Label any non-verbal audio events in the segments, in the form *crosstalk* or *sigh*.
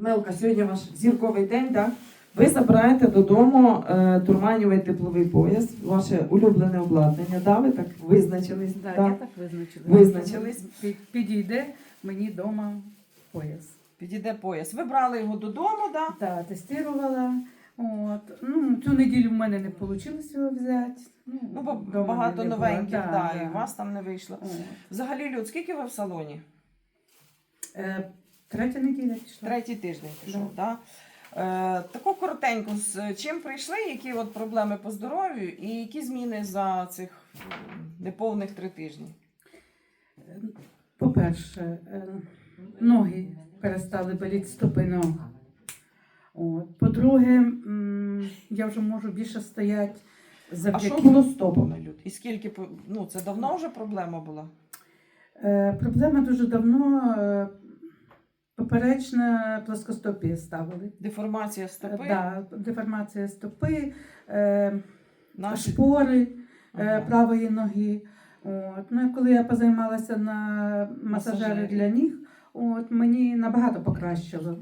Мелка, сьогодні ваш зірковий день, так? Ви забираєте додому е, турманівий тепловий пояс, ваше улюблене обладнання, да? Ви так визначились? Да, да? я так визначилась. Визначились. Під- Підійде мені вдома пояс. Підійде пояс. Ви брали його додому, да? Так, тестувала. От. Ну, цю неділю в мене не вийшло його взяти. Ну, бо вдома багато не було. новеньких, да, Да, і у вас там не вийшло. От. Взагалі, Люд, скільки ви в салоні? Е, Третя неділя пішла. Третій тиждень пішов, да. Е, таку коротеньку, з чим прийшли, які от проблеми по здоров'ю і які зміни за цих неповних три тижні? Е, По-перше, е, ноги перестали боліти стопи ног. По-друге, я вже можу більше стояти А завдяки. що було з стопами, Люд? І скільки ну це давно вже проблема була? Е, Проблема дуже давно. Поперечна плоскостопія ставили. Деформація стопи? Да, деформація стопи, е, Наші... шпори е, Ага. правої ноги. От. Ну, коли я позаймалася на Масажері. для ніг, от, мені набагато покращило.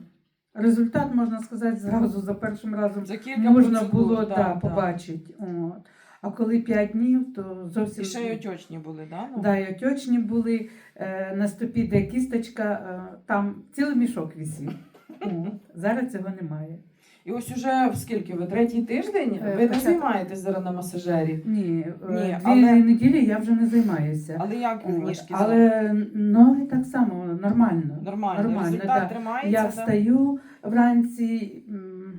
Результат, можна сказати, зразу за першим разом За можна процедур, було да, да, да. побачити. От. А коли 5 днів, то зовсім І ще й отечні були, да? Ну? Да, і отечні були е, на стопі, де кісточка, е, там цілий мішок висів. *laughs* От. Зараз цього немає. І ось уже в скільки ви третій тиждень? Е, Ви не початок. займаєтесь зараз на масажері? Ні, е, Ні, дві але- неділі я вже не займаюся. Але як От. ніжки зараз? Але ноги так само нормально. Нормально, нормально, результат да. тримається, Я да? встаю вранці м,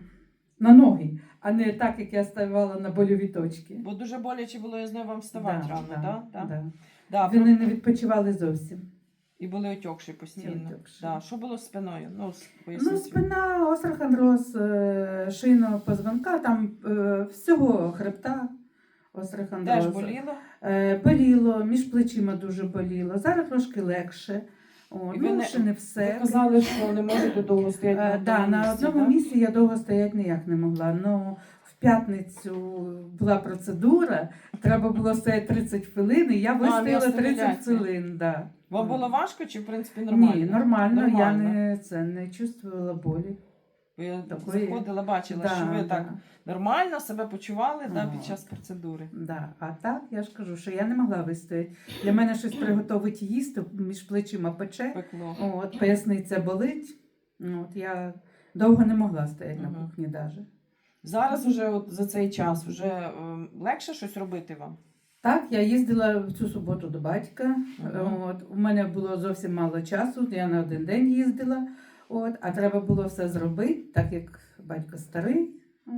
на ноги, а не так, як я ставала на больові точки. Бо дуже боляче було, я знаю, вам вставати Да, рано, да, да? Да? да. Да, Вони не відпочивали зовсім. І були отьокші постійно. отьокші. Да. Що було з спиною? Ну, Ну, спина, острохондроз, е, шийного позвонка, там е, всього хребта. Теж боліло? Е, боліло, між плечима дуже боліло. Зараз трошки легше. О, І ви ну, не- ще не все. Ви казали, що не можете довго стояти Е, на да, одному на місці, одному так? місці я довго стояти ніяк не могла. Ну, в п'ятницю була процедура, треба було стояти 30 хвилин, і я вистояла 30 хвилин. Да. Вам було важко чи, в принципі, нормально? Ні, нормально, я Нормально. не, це, не чувствувала болі. Бо Я Такої- заходила, бачила, Да, що ви да. так нормально себе почували да, під час процедури. Да. А так я ж кажу, що я не могла вистояти. Для мене щось приготувати їсти, між плечима пече, Пекло. от, поясниця болить. От, я довго не могла стояти на кухні навіть. Зараз уже от за цей час вже ем, легше щось робити вам? Так, я їздила в цю суботу до батька. Мгм. От, у мене було зовсім мало часу, я на один день їздила, от, а треба було все зробити, так як батько старий. От,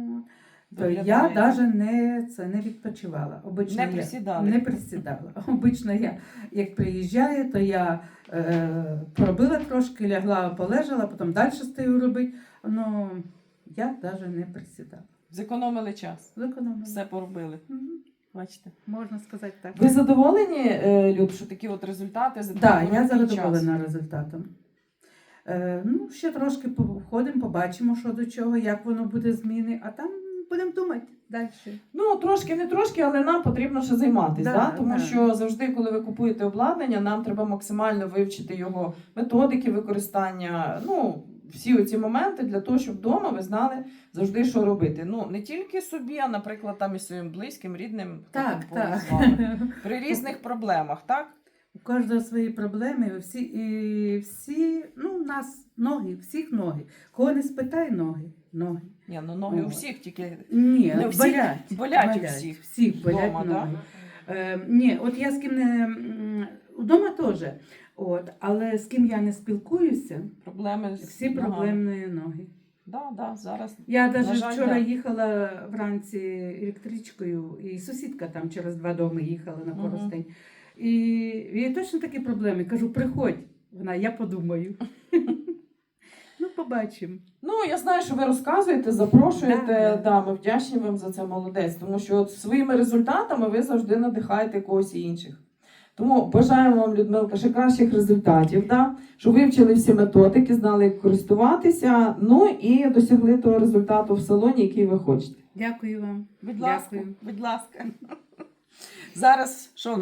то я Доглядаєте. навіть не, це не відпочивала. Обично Не я? Не присідала. *laughs* Обично я, як приїжджаю, то я е, поробила трошки, лягла, полежала, потім далі стою робити. Ну, я навіть не присідала. Зекономили час. Зекономила. Все поробили. Мгм. Бачите. Можна сказати так. Ви задоволені, е, Люд, що такі от результати Так, такий я задоволена час? результатом. Е, ну, ще трошки походимо, побачимо, що до чого, як воно буде зміни, а там будемо думати далі. Ну, трошки, не трошки, але нам потрібно ще займатися. Да, Да, Тому да. що завжди, коли ви купуєте обладнання, нам треба максимально вивчити його методики використання. Ну, всі ці моменти для того, щоб вдома ви знали завжди, що робити. Ну, не тільки собі, а, наприклад, там і своїм близьким, рідним, Так, так. *laughs* При різних проблемах, так? У кожного свої проблеми, всі, і всі, ну, у нас ноги, всіх ноги. Кого не спитай ноги. ноги. Ні, ну ноги у всіх тільки Ні, Не у всіх, болять. болять у всіх. Всіх болять Вдома, да? ноги. Е, ні, от я з ким не вдома теж. От, але з ким я не спілкуюся, проблеми з всі ногами. проблемні ноги. Да, да, зараз. Я навіть жаль, вчора да. їхала вранці електричкою, і сусідка там через два доми їхала на. Коростень. І є точно такі проблеми. Кажу, приходь. Вона, я подумаю. *laughs* ну, побачимо. Ну, я знаю, що ви розказуєте, запрошуєте. Да, Да, да. ми вдячні вам за це молодець, тому що от своїми результатами ви завжди надихаєте когось інших. Тому бажаємо вам, Людмилка, ще кращих результатів, да? що вивчили всі методики, знали, як користуватися, ну і досягли того результату в салоні, який ви хочете. Дякую вам. Будь ласка, Дякую. будь ласка. *laughs* Зараз що у нас?